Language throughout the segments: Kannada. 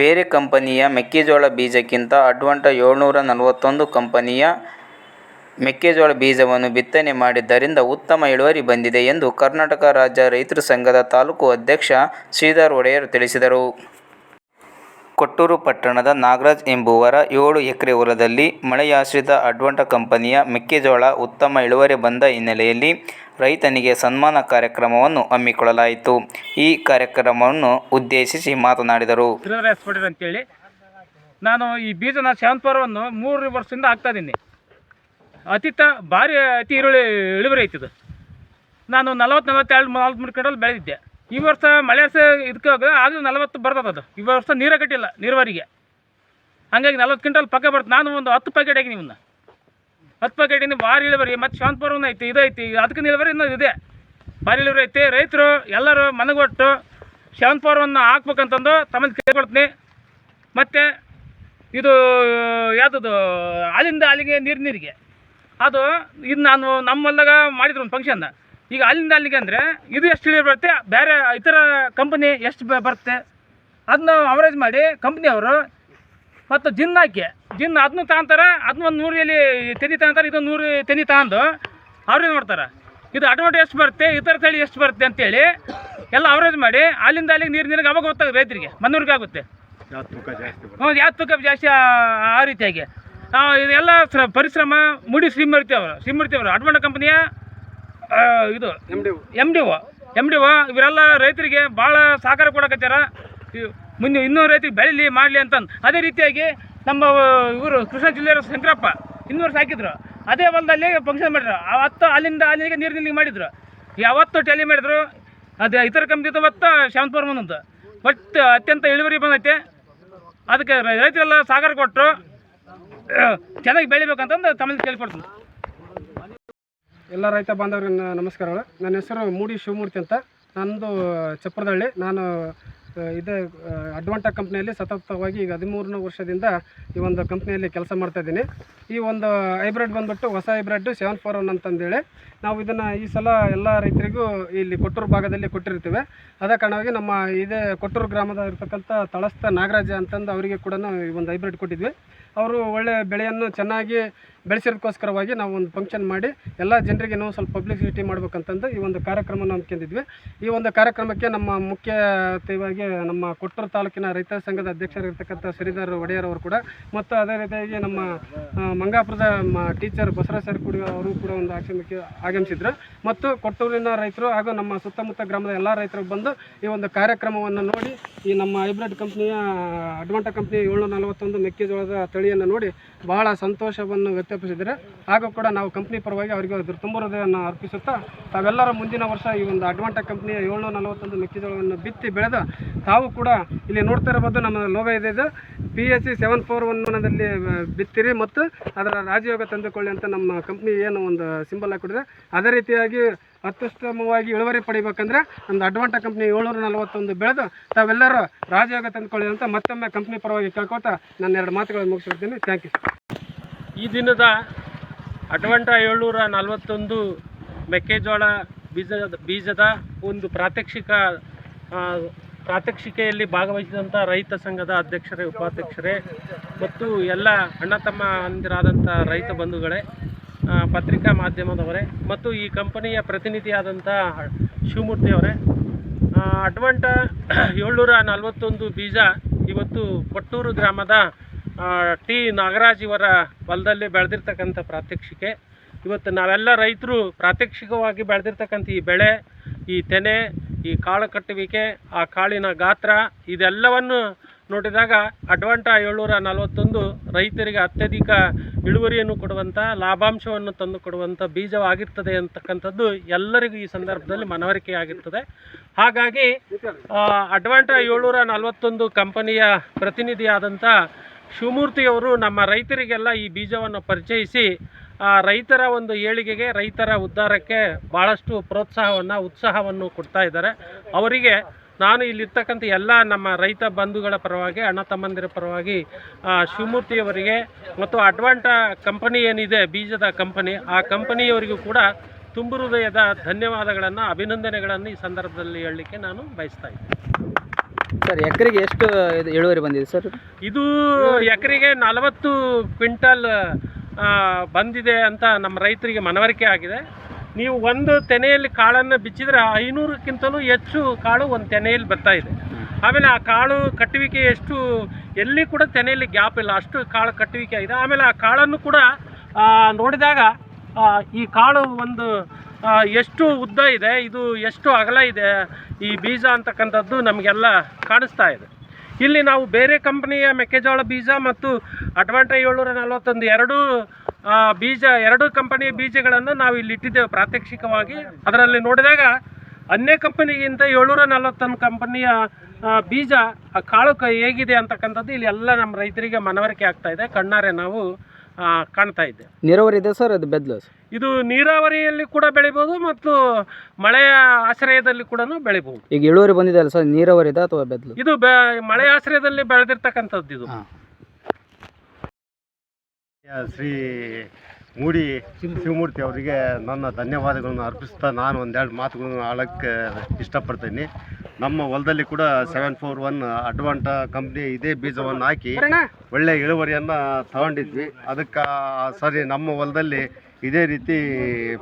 ಬೇರೆ ಕಂಪನಿಯ ಮೆಕ್ಕೆಜೋಳ ಬೀಜಕ್ಕಿಂತ ಅಡ್ವಾಂಟ ಏಳ್ನೂರ ನಲವತ್ತೊಂದು ಕಂಪನಿಯ ಮೆಕ್ಕೆಜೋಳ ಬೀಜವನ್ನು ಬಿತ್ತನೆ ಮಾಡಿದ್ದರಿಂದ ಉತ್ತಮ ಇಳುವರಿ ಬಂದಿದೆ ಎಂದು ಕರ್ನಾಟಕ ರಾಜ್ಯ ರೈತರ ಸಂಘದ ತಾಲೂಕು ಅಧ್ಯಕ್ಷ ಶ್ರೀಧರ್ ಒಡೆಯರ್ ತಿಳಿಸಿದರು. ಕೊಟ್ಟೂರು ಪಟ್ಟಣದ ನಾಗರಾಜ್ ಎಂಬುವರ ಏಳು ಎಕರೆ ಹೊಲದಲ್ಲಿ ಮಳೆಯಾಶ್ರಿತ ಅಡ್ವಾಂಟ ಕಂಪನಿಯ ಮೆಕ್ಕೆಜೋಳ ಉತ್ತಮ ಇಳುವರಿ ಬಂದ ಹಿನ್ನೆಲೆಯಲ್ಲಿ ರೈತನಿಗೆ ಸನ್ಮಾನ ಕಾರ್ಯಕ್ರಮವನ್ನು ಹಮ್ಮಿಕೊಳ್ಳಲಾಯಿತು. ಈ ಕಾರ್ಯಕ್ರಮವನ್ನು ಉದ್ದೇಶಿಸಿ ಮಾತನಾಡಿದರು. ಅಂತೇಳಿ ನಾನು ಈ ಬೀಜನ ಶಾಂತಪುರವನ್ನು ಮೂರು ವರ್ಷದಿಂದ ಹಾಕ್ತಾ ಇದ್ದೀನಿ ಅತೀತ ಭಾರಿ ಅತಿ ಈರುಳ್ಳಿ ಇಳುವರಿ ಐತಿದು ನಾನು ನಲವತ್ತು ನಲವತ್ತೆರಡು ಮೂರು ಕಡೆಯಲ್ಲಿ ಬೆಳೆದಿದ್ದೆ ಈ ವರ್ಷ ಮಳೆ ವರ್ಷ ಇದಕ್ಕೆ ಆಗಲೂ ನಲವತ್ತು ಬರ್ತದೆ ಅದು. ಈ ವರ್ಷ ನೀರೇ ಕಟ್ಟಿಲ್ಲ, ನೀರಾವರಿಗೆ. ಹಂಗಾಗಿ ನಲ್ವತ್ತು ಕ್ವಿಂಟಲ್ ಪಕ್ಕ ಬರ್ತದೆ ನಾನು ಒಂದು ಹತ್ತು ಪ್ಯಾಕೆಟ್ ಹಾಕಿ ನಿಮ್ಮನ್ನ ಹತ್ತು ಪ್ಯಾಕೆಟ್ ಇನ್ನು ಭಾರಿ ಇಳುವರಿ, ಮತ್ತು ಶಾಂತಪುರ ಐತಿ, ಇದೈತಿ. ಅದಕ್ಕೆ ಇಳುವರಿ ಇನ್ನೂ ಇದೆ. ಭಾರಿ ಇಳುವರಿ ಐತಿ. ರೈತರು ಎಲ್ಲರೂ ಮನಗೊಟ್ಟು ಶಾಂತಪುರವನ್ನು ಹಾಕ್ಬೇಕಂತಂದು ತಮ್ಮಲ್ಲಿ ಕೇಳ್ಕೊಳ್ತೀನಿ. ಮತ್ತು ಇದು, ಯಾವುದದು, ಅಲ್ಲಿಂದ ಅಲ್ಲಿಗೆ ನೀರು, ನೀರಿಗೆ. ಅದು ಇದು ನಾನು ನಮ್ಮ ಹೊಲ್ದಾಗ ಮಾಡಿದ್ರು ಒಂದು ಫಂಕ್ಷನ್ನ ಈಗ ಅಲ್ಲಿಂದ ಅಲ್ಲಿಗೆ ಅಂದರೆ ಇದು ಎಷ್ಟು ಇಳಿ ಬರುತ್ತೆ? ಬೇರೆ ಇತರ ಕಂಪನಿ ಎಷ್ಟು ಬರುತ್ತೆ? ಅದನ್ನ ಅವರೇಜ್ ಮಾಡಿ ಕಂಪ್ನಿಯವರು ಮತ್ತು ಜಿನ್ ಹಾಕಿ. ಜಿನ್ ಅದನ್ನು ತಗೊಂತಾರೆ ಅದನ್ನ ಒಂದು ನೂರು ಎಲ್ಲಿ ತೆನಿ ತಗೊಂತಾರೆ ಇದು ನೂರು ತೆನಿ ತಗೊಂಡು ಅವ್ರೇನು ಮಾಡ್ತಾರೆ? ಇದು ಅಟೋಮೆಟ್ ಎಷ್ಟು ಬರುತ್ತೆ? ಇತರ ತಳಿ ಎಷ್ಟು ಬರುತ್ತೆ ಅಂತೇಳಿ ಎಲ್ಲ ಅವರೇಜ್ ಮಾಡಿ ಅಲ್ಲಿಂದ ಅಲ್ಲಿಗೆ ನೀರು ನೀರಿಗೆ ಅವಾಗ ಗೊತ್ತಾಗುತ್ತೆ ರೈತರಿಗೆ ಮನ್ನೂರಿಗೆ ಆಗುತ್ತೆ. ಹ್ಞೂ ಯಾವ ತೂಕ ಜಾಸ್ತಿ ಆ- ರೀತಿಯಾಗಿ. ಇದೆಲ್ಲ ಶ್ರ ಪರಿಶ್ರಮ, ಮುಡಿ ಶ್ರೀಮೂರ್ತಿ ಅವರು ಶ್ರೀಮೂರ್ತಿ ಅವರು ಅಡ್ವಾಂಟ ಕಂಪನಿಯ ಇದು M D M D O M D O ಇವರೆಲ್ಲ ರೈತರಿಗೆ ಭಾಳ ಸಹಕಾರ ಕೊಡಕತ್ತಾರ ಮುಂದೆ ಇನ್ನೂ ರೈತರಿಗೆ ಬೆಳೀಲಿ ಮಾಡಲಿ ಅಂತಂದು. ಅದೇ ರೀತಿಯಾಗಿ ನಮ್ಮ ಇವರು ಕೃಷ್ಣ ಜಿಲ್ಲೆಯ ಶಂಕರಪ್ಪ ಇನ್ನೂರು ಸಾಕಿದ್ರು ಅದೇ ಹೊಲದಲ್ಲಿ ಫಂಕ್ಷನ್ ಮಾಡಿದ್ರು. ಅವತ್ತು ಅಲ್ಲಿಂದ ಅಲ್ಲಿಗೆ ನೀರು ನಿಲ್ಲಿಗೆ ಮಾಡಿದ್ರು. ಯಾವತ್ತು ಟ್ಯಾಲಿ ಮಾಡಿದ್ರು. ಅದು ಇತರ ಕಂಪ್ನಿದು ಮತ್ತು ಶಾಂತಪುರ ಬಂದಂತ ಬಟ್ ಅತ್ಯಂತ ಇಳುವರಿ ಬಂದೈತೆ. ಅದಕ್ಕೆ ರೈತರೆಲ್ಲ ಸಾಗರ ಕೊಟ್ಟರು ಚೆನ್ನಾಗಿ ಬೆಳಿಬೇಕಂತಂದು ತಮ್ಮಲ್ಲಿ ಕೇಳ್ಕೊಡ್ತೀನಿ ಎಲ್ಲ ರೈತ ಬಾಂಧವರಿಗೆ ನಮಸ್ಕಾರಗಳು. ನನ್ನ ಹೆಸರು ಮೂಡಿ ಶಿವಮೂರ್ತಿ ಅಂತ. ನಂದು ಚಪ್ರದಳ್ಳಿ ನಾನು ಇದೆ ಅಡ್ವಾಂಟ ಕಂಪ್ನಿಯಲ್ಲಿ ಸತತವಾಗಿ ಈಗ ಹದಿಮೂರನೇ ವರ್ಷದಿಂದ ಈ ಒಂದು ಕಂಪ್ನಿಯಲ್ಲಿ ಕೆಲಸ ಮಾಡ್ತಾ ಇದ್ದೀನಿ. ಈ ಒಂದು ಹೈಬ್ರಿಡ್ ಬಂದ್ಬಿಟ್ಟು ಹೊಸ ಹೈಬ್ರಿಡ್ ಸೆವೆನ್ ಫೋರ್ ಒನ್ ಅಂತಂದೇಳಿ. ನಾವು ಇದನ್ನು ಈ ಸಲ ಎಲ್ಲ ರೈತರಿಗೂ ಇಲ್ಲಿ ಕೊಟ್ಟೂರು ಭಾಗದಲ್ಲಿ ಕೊಟ್ಟಿರ್ತೀವಿ. ಅದ ಕಾರಣವಾಗಿ ನಮ್ಮ ಇದೇ ಕೊಟ್ಟೂರು ಗ್ರಾಮದ ಇರ್ತಕ್ಕಂಥ ತಳಸ್ತ ನಾಗರಾಜ ಅಂತಂದು ಅವರಿಗೆ ಕೂಡ ಈ ಒಂದು ಹೈಬ್ರಿಡ್ ಕೊಟ್ಟಿದ್ವಿ. ಅವರು ಒಳ್ಳೆಯ ಬೆಳೆಯನ್ನು ಚೆನ್ನಾಗಿ ಬೆಳೆಸಿರೋದಕ್ಕೋಸ್ಕರವಾಗಿ ನಾವು ಒಂದು ಫಂಕ್ಷನ್ ಮಾಡಿ ಎಲ್ಲ ಜನರಿಗೆ ನಾವು ಸ್ವಲ್ಪ ಪಬ್ಲಿಸಿಟಿ ಮಾಡ್ಬೇಕಂತಂದು ಈ ಒಂದು ಕಾರ್ಯಕ್ರಮವನ್ನು ಹಮ್ಮಿಕೊಂಡಿದ್ವಿ. ಈ ಒಂದು ಕಾರ್ಯಕ್ರಮಕ್ಕೆ ನಮ್ಮ ಮುಖ್ಯ ಅತಿಥಿಯಾಗಿ ನಮ್ಮ ಕೊಟ್ಟೂರು ತಾಲೂಕಿನ ರೈತ ಸಂಘದ ಅಧ್ಯಕ್ಷರಿರ್ತಕ್ಕಂಥ ಶ್ರೀಧರ್ ಒಡೆಯರ್ ಅವರು ಕೂಡ ಮತ್ತು ಅದೇ ರೀತಿಯಾಗಿ ನಮ್ಮ ಮಂಗಾಪುರದ ಟೀಚರ್ ಬಸವರಾಜ್ ಸರ್ ಕೂಡ ಅವರು ಕೂಡ ಒಂದು ಆಶ್ರಮಕ್ಕೆ ಆಗಮಿಸಿದ್ರು. ಮತ್ತು ಕೊಟ್ಟೂರಿನ ರೈತರು ಹಾಗೂ ನಮ್ಮ ಸುತ್ತಮುತ್ತ ಗ್ರಾಮದ ಎಲ್ಲ ರೈತರು ಬಂದು ಈ ಒಂದು ಕಾರ್ಯಕ್ರಮವನ್ನು ನೋಡಿ ಈ ನಮ್ಮ ಹೈಬ್ರಿಡ್ ಕಂಪ್ನಿಯ, ಅಡ್ವಾಂಟ ಕಂಪ್ನಿ ಏಳ್ನೂರ ನಲವತ್ತೊಂದು ಮೆಕ್ಕೆಜೋಳದ ತಳಿಯನ್ನು ನೋಡಿ ಬಹಳ ಸಂತೋಷವನ್ನು ವ್ಯಕ್ತಪಡಿಸಿದರೆ ಹಾಗೂ ಕೂಡ ನಾವು ಕಂಪ್ನಿ ಪರವಾಗಿ ಅವರಿಗೆ ತುಂಬ ಹೃದಯವನ್ನು ಅರ್ಪಿಸುತ್ತಾ ತಾವೆಲ್ಲರ ಮುಂದಿನ ವರ್ಷ ಈ ಒಂದು ಅಡ್ವಾಂಟ ಕಂಪ್ನಿಯ ಏಳ್ನೂರ ನಲವತ್ತೊಂದು ಮೆಕ್ಕೆಜೋಳವನ್ನು ಬಿತ್ತಿ ಬೆಳೆದ ತಾವು ಕೂಡ ಇಲ್ಲಿ ನೋಡ್ತಾ ಇರಬಹುದು ನಮ್ಮ ಲೋಗೋ ಇದೆ ಇದು. P S C seven four ಒನ್ನಲ್ಲಿ ಬಿತ್ತಿರಿ ಮತ್ತು ಅದರ ರಾಜಯೋಗ ತಂದುಕೊಳ್ಳಿ ಅಂತ ನಮ್ಮ ಕಂಪ್ನಿ ಏನು ಒಂದು ಸಿಂಬಲ್ ಹಾಕಿಬಿಟ್ಟಿದೆ ಅದೇ ರೀತಿಯಾಗಿ ಅತ್ಯುತ್ತಮವಾಗಿ ಇಳುವರಿ ಪಡಿಬೇಕಂದ್ರೆ ಒಂದು ಅಡ್ವಾಂಟ ಕಂಪ್ನಿ ಏಳ್ನೂರ ನಲವತ್ತೊಂದು ಬೆಳೆದು ತಾವೆಲ್ಲರೂ ರಾಜಯೋಗ ತಂದುಕೊಳ್ಳಿ ಅಂತ ಮತ್ತೊಮ್ಮೆ ಕಂಪ್ನಿ ಪರವಾಗಿ ಕೇಳ್ಕೊತಾ ನನ್ನ ಎರಡು ಮಾತುಗಳನ್ನು ಮುಗಿಸ್ಕೊಡ್ತೀನಿ ಥ್ಯಾಂಕ್ ಯು ಈ ದಿನದ ಅಡ್ವಾಂಟ ಏಳ್ನೂರ ನಲವತ್ತೊಂದು ಮೆಕ್ಕೆಜೋಳ ಬೀಜದ ಬೀಜದ ಒಂದು ಪ್ರಾತ್ಯಕ್ಷಿಕ ಪ್ರಾತ್ಯಕ್ಷಿಕೆಯಲ್ಲಿ ಭಾಗವಹಿಸಿದಂಥ ರೈತ ಸಂಘದ ಅಧ್ಯಕ್ಷರೇ, ಉಪಾಧ್ಯಕ್ಷರೇ ಮತ್ತು ಎಲ್ಲ ಅಣ್ಣ ತಮ್ಮ ಅಂದಿರಾದಂಥ ರೈತ ಬಂಧುಗಳೇ ಪತ್ರಿಕಾ ಮಾಧ್ಯಮದವರೇ ಮತ್ತು ಈ ಕಂಪನಿಯ ಪ್ರತಿನಿಧಿಯಾದಂಥ ಶಿವಮೂರ್ತಿಯವರೇ ಅಡ್ವಂಟ ಏಳ್ನೂರ ನಲವತ್ತೊಂದು ಬೀಜ ಇವತ್ತು ಕೊಟ್ಟೂರು ಗ್ರಾಮದ ಟಿ ನಾಗರಾಜ್ ಇವರ ಹೊಲದಲ್ಲಿ ಬೆಳೆದಿರ್ತಕ್ಕಂಥ ಪ್ರಾತ್ಯಕ್ಷಿಕೆ. ಇವತ್ತು ನಾವೆಲ್ಲ ರೈತರು ಪ್ರಾತ್ಯಕ್ಷಿಕವಾಗಿ ಬೆಳೆದಿರ್ತಕ್ಕಂಥ ಈ ಬೆಳೆ, ಈ ತೆನೆ, ಈ ಕಾಳು ಕಟ್ಟುವಿಕೆ, ಆ ಕಾಳಿನ ಗಾತ್ರ, ಇದೆಲ್ಲವನ್ನು ನೋಡಿದಾಗ ಅಡ್ವಾಂಟ ಏಳ್ನೂರ ನಲವತ್ತೊಂದು ರೈತರಿಗೆ ಅತ್ಯಧಿಕ ಇಳುವರಿಯನ್ನು ಕೊಡುವಂಥ ಲಾಭಾಂಶವನ್ನು ತಂದು ಕೊಡುವಂಥ ಬೀಜವಾಗಿರ್ತದೆ ಅಂತಕ್ಕಂಥದ್ದು ಎಲ್ಲರಿಗೂ ಈ ಸಂದರ್ಭದಲ್ಲಿ ಮನವರಿಕೆಯಾಗಿರ್ತದೆ. ಹಾಗಾಗಿ ಅಡ್ವಾಂಟ ಏಳ್ನೂರ ನಲವತ್ತೊಂದು ಕಂಪನಿಯ ಪ್ರತಿನಿಧಿಯಾದಂಥ ಶಿವಮೂರ್ತಿಯವರು ನಮ್ಮ ರೈತರಿಗೆಲ್ಲ ಈ ಬೀಜವನ್ನು ಪರಿಚಯಿಸಿ ಆ, ರೈತರ ಒಂದು ಏಳಿಗೆಗೆ ರೈತರ ಉದ್ಧಾರಕ್ಕೆ ಭಾಳಷ್ಟು ಪ್ರೋತ್ಸಾಹವನ್ನು ಉತ್ಸಾಹವನ್ನು ಕೊಡ್ತಾ ಇದ್ದಾರೆ. ಅವರಿಗೆ ನಾನು ಇಲ್ಲಿರ್ತಕ್ಕಂಥ ಎಲ್ಲ ನಮ್ಮ ರೈತ ಬಂಧುಗಳ ಪರವಾಗಿ ಅಣ್ಣ ತಮ್ಮಂದಿರ ಪರವಾಗಿ ಶಿವಮೂರ್ತಿಯವರಿಗೆ ಮತ್ತು ಅಡ್ವಾಂಟ ಕಂಪನಿ ಏನಿದೆ ಬೀಜದ ಕಂಪನಿ ಆ ಕಂಪನಿಯವರಿಗೂ ಕೂಡ ತುಂಬು ಹೃದಯದ ಧನ್ಯವಾದಗಳನ್ನು ಅಭಿನಂದನೆಗಳನ್ನು ಈ ಸಂದರ್ಭದಲ್ಲಿ ಹೇಳಲಿಕ್ಕೆ ನಾನು ಬಯಸ್ತಾ ಇದ್ದೀನಿ. ಸರ್ ಎಕರೆಗೆ ಎಷ್ಟು ಇದು ಇಳುವರಿ ಬಂದಿದೆ ಸರ್? ಇದು ಎಕರೆಗೆ ನಲವತ್ತು ಕ್ವಿಂಟಲ್ ಬಂದಿದೆ ಅಂತ ನಮ್ಮ ರೈತರಿಗೆ ಮನವರಿಕೆ ಆಗಿದೆ. ನೀವು ಒಂದು ತೆನೆಯಲ್ಲಿ ಕಾಳನ್ನು ಬಿಚ್ಚಿದ್ರೆ ಐನೂರಕ್ಕಿಂತಲೂ ಹೆಚ್ಚು ಕಾಳು ಒಂದು ತೆನೆಯಲ್ಲಿ ಬರ್ತಾ ಇದೆ. ಆಮೇಲೆ ಆ ಕಾಳು ಕಟ್ಟುವಿಕೆ ಎಷ್ಟು, ಎಲ್ಲಿ ಕೂಡ ತೆನೆಯಲ್ಲಿ ಗ್ಯಾಪ್ ಇಲ್ಲ. ಅಷ್ಟು ಕಾಳು ಕಟ್ಟುವಿಕೆ ಆಗಿದೆ ಆಮೇಲೆ ಆ ಕಾಳನ್ನು ಕೂಡ ನೋಡಿದಾಗ ಈ ಕಾಳು ಒಂದು ಎಷ್ಟು ಉದ್ದ ಇದೆ, ಇದು ಎಷ್ಟು ಅಗಲ ಇದೆ, ಈ ಬೀಜ ಅಂತಕ್ಕಂಥದ್ದು ನಮಗೆಲ್ಲ ಕಾಣಿಸ್ತಾ ಇದೆ. ಇಲ್ಲಿ ನಾವು ಬೇರೆ ಕಂಪ್ನಿಯ ಮೆಕ್ಕೆಜೋಳ ಬೀಜ ಮತ್ತು ಅಡ್ವಾಂಟ ಏಳ್ನೂರ ನಲ್ವತ್ತೊಂದು ಎರಡೂ ಬೀಜ ಎರಡು ಕಂಪನಿಯ ಬೀಜಗಳನ್ನು ನಾವು ಇಲ್ಲಿ ಇಟ್ಟಿದ್ದೇವೆ ಪ್ರಾತ್ಯಕ್ಷಿಕವಾಗಿ. ಅದರಲ್ಲಿ ನೋಡಿದಾಗ ಅನ್ಯ ಕಂಪನಿಗಿಂತ ಏಳ್ನೂರ ನಲವತ್ತೊಂದು ಕಂಪನಿಯ ಬೀಜ ಆ ಕಾಳು ಕ ಹೇಗಿದೆ ಅಂತಕ್ಕಂಥದ್ದು ಇಲ್ಲಿ ಎಲ್ಲ ನಮ್ಮ ರೈತರಿಗೆ ಮನವರಿಕೆ ಆಗ್ತಾ ಇದೆ. ಕಣ್ಣಾರೆ ನಾವು ಕಾಣ್ತಾ ಇದ್ದೆ ನೀರಾವರಿ ಇದೆ ಸರ್ ಅದು ಬೆದ್ಲು? ಇದು ನೀರಾವರಿಯಲ್ಲಿ ಕೂಡ ಬೆಳಿಬೋದು ಮತ್ತು ಮಳೆಯ ಆಶ್ರಯದಲ್ಲಿ ಕೂಡ ಬೆಳಿಬಹುದು ಈಗ ಇಳುವರಿ ಬಂದಿದೆ ಅಲ್ಲ ಸರ್ ನೀರಾವರಿ ಇದೆ ಅಥವಾ ಬೆದ್ಲು? ಇದು ಬೆ ಮಳೆ ಆಶ್ರಯದಲ್ಲಿ ಬೆಳೆದಿರ್ತಕ್ಕಂಥದ್ದು ಇದು. ಶ್ರೀ ಮೂಡಿ ಶಿವಮೂರ್ತಿ ಅವರಿಗೆ ನನ್ನ ಧನ್ಯವಾದಗಳನ್ನು ಅರ್ಪಿಸ್ತಾ ನಾನು ಒಂದೆರಡು ಮಾತುಗಳನ್ನು ಆಳಕ್ಕೆ ಇಷ್ಟಪಡ್ತೀನಿ. ನಮ್ಮ ಹೊಲದಲ್ಲಿ ಕೂಡ seven four one Advanta company ಇದೇ ಬೀಜವನ್ನು ಹಾಕಿ ಒಳ್ಳೆ ಇಳುವರಿಯನ್ನು ತಗೊಂಡಿದ್ವಿ. ಅದಕ್ಕೆ ಸರಿ ನಮ್ಮ ಹೊಲದಲ್ಲಿ ಇದೇ ರೀತಿ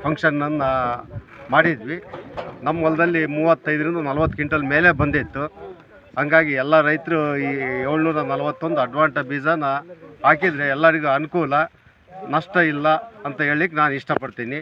ಫಂಕ್ಷನನ್ನು ಮಾಡಿದ್ವಿ. ನಮ್ಮ ಹೊಲದಲ್ಲಿ ಮೂವತ್ತೈದರಿಂದ ನಲ್ವತ್ತು ಕ್ವಿಂಟಲ್ ಮೇಲೆ ಬಂದಿತ್ತು. ಹಂಗಾಗಿ ಎಲ್ಲ ರೈತರು ಈ ಏಳ್ನೂರ ನಲವತ್ತೊಂದು ಅಡ್ವಾಂಟ ಬೀಜನ ಹಾಕಿದರೆ ಎಲ್ಲರಿಗೂ ಅನುಕೂಲ ನಷ್ಟ ಇಲ್ಲ ಅಂತ ಹೇಳಲಿಕ್ಕೆ ನಾನು ಇಷ್ಟಪಡ್ತೀನಿ.